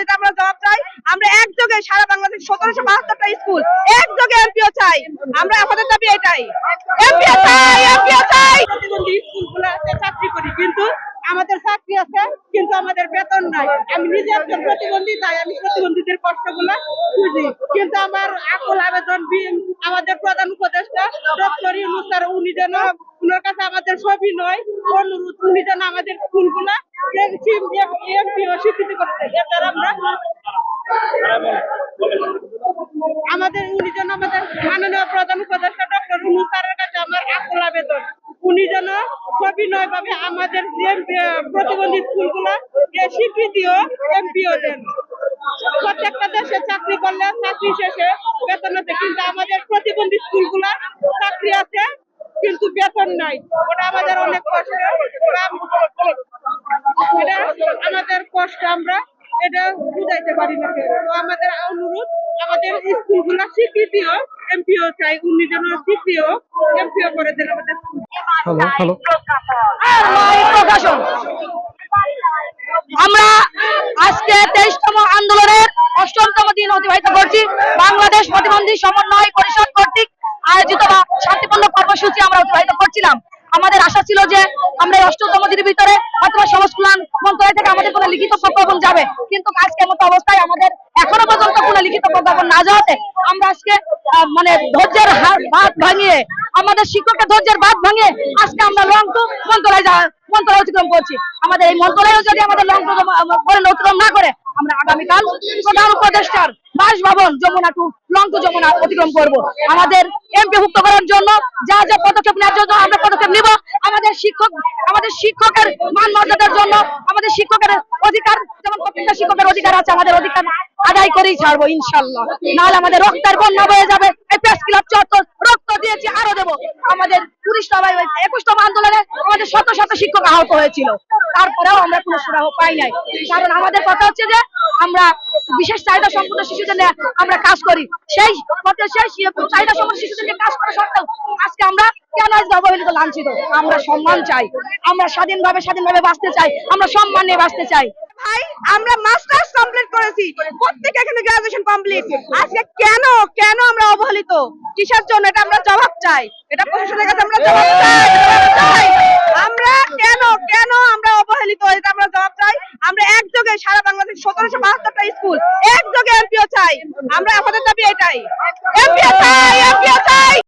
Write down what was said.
এটা আমরা জবাব চাই। আমরা একযোগে সারা বাংলাদেশ সতেরোশো বাহাত্তরটা স্কুল একযোগে এমপিও চাই। আমরা আমাদের দাবি এটাই। এমপিও চাই এমপিও চাই। স্কুলগুলোতে চাকরি করি, কিন্তু আমাদের চাকরি আছে, কিন্তু আমাদের বেতন নাই। আমি নিজে একজন প্রতিবন্ধী, তাই আমি প্রতিবন্ধীদের কষ্টগুলো বুঝি। কিন্তু আমার আকুল আবেদন আমাদের প্রধান উপদেষ্টা, ডক্টর ইউনুস উনি যেন উনার কাছে আমাদের সবই নয়, অনুরোধ, উনি যেন আমাদের স্কুলগুলা আমাদের উনি যেন আমাদের মাননীয় প্রধান উপদেষ্টা ডক্টর উনি স্যারের কাছে আমার আকুল আবেদন। উনি যেন সবিনয় ভাবে আমাদের যে প্রতিবন্ধী স্কুলগুলো স্বীকৃতিও এমপিও দেন। প্রত্যেকটা দেশে চাকরি করলে চাকরি শেষে বেতন আছে, কিন্তু আমাদের প্রতিবন্ধী স্কুলগুলা চাকরি আছে, কিন্তু বেতন নাই। ওটা আমাদের অনেক কষ্ট এটা আমাদের কষ্ট আমরা এটা বুঝাইতে পারি না। তো আমাদের অনুরোধ আমাদের স্কুলগুলা স্বীকৃতিও এমপিও চাই উনি যেন স্বীকৃতিও এমপিও করে দেন আমাদের প্রকাশন আমরা আজকে তেইশতম আন্দোলনের অষ্টমতম দিন অতিবাহিত করছি। বাংলাদেশ প্রতিবন্ধী সমন্বয় পরিষদ কর্তৃক আয়োজিত বা শান্তিপূর্ণ কর্মসূচি আমরা অতিবাহিত করছিলাম। আমাদের আশা ছিল যে আমরা এই অষ্টমতম দিনের ভিতরে অথবা সমাজ কল্যাণ মন্ত্রণালয় থেকে আমাদের কোনো লিখিত প্রজ্ঞাপন যাবে। কিন্তু আজকের মতো অবস্থায় আমাদের এখনও পর্যন্ত কোনো লিখিত প্রজ্ঞাপন না যাওয়াতে আমরা আজকে মানে ধৈর্যের হাত ভাঙিয়ে, আমাদের শিক্ষকের ধৈর্যের বাদ ভাঙিয়ে আজকে আমরা লং টু মন্ত্রণালয় মন্ত্রণালয় অতিক্রম করছি। আমাদের এই মন্ত্রণালয় যদি আমাদের লং টু অতিক্রম না করে, আমরা আগামীকাল প্রধান উপদেষ্টার বাসভবন যমুনা টু লং যমুনা অতিক্রম করব। আমাদের এমপি ভুক্ত করার জন্য যা যা পদক্ষেপ নেওয়ার জন্য আমরা পদক্ষেপ নিব। আমাদের শিক্ষক, আমাদের শিক্ষকের মান মর্যাদার জন্য আমাদের শিক্ষকের অধিকার, যেমন প্রত্যেকটা শিক্ষকের অধিকার আছে, আমাদের অধিকার আদায় করেই ছাড়বো ইনশাল্লাহ নাহলে আমাদের রক্তের বন্যা বয়ে যাবে। এই প্রেস ক্লাব চত্বর রক্ত দিয়েছি, আরও দেবো। আমাদের পুলিশতম একুশতম আন্দোলনে আমাদের শত শত শিক্ষক আহত হয়েছিল। তারপরেও আমরা কোনো সুরাহ পাই নাই। কারণ আমাদের কথা হচ্ছে যে আমরা বিশেষ চাহিদা সম্পূর্ণ শিশুদের নিয়ে আমরা কাজ করি। সেই সেই চাহিদা সম্পূর্ণ শিশুদের নিয়ে কাজ করা সত্ত্বেও আজকে আমরা কেন আজকে অবহেলিত, লাঞ্ছিত? আমরা সম্মান চাই। আমরা স্বাধীনভাবে স্বাধীনভাবে বাঁচতে চাই। আমরা সম্মান নিয়ে বাঁচতে চাই। ভাই, আমরা মাস্টার্স কমপ্লিট করেছি। প্রত্যেক এখানে গ্রাজুয়েশন কমপ্লিট। আজকে কেন কেন আমরা অবহেলিত? কিসের জন্য? এটা আমরা জবাব চাই। এটা প্রশাসনের কাছে আমরা জবাব চাই। একটা স্কুল। একযোগে এমপিও চাই। আমরা আমাদের দাবি এটাই। এমপিও চাই এমপিও চাই।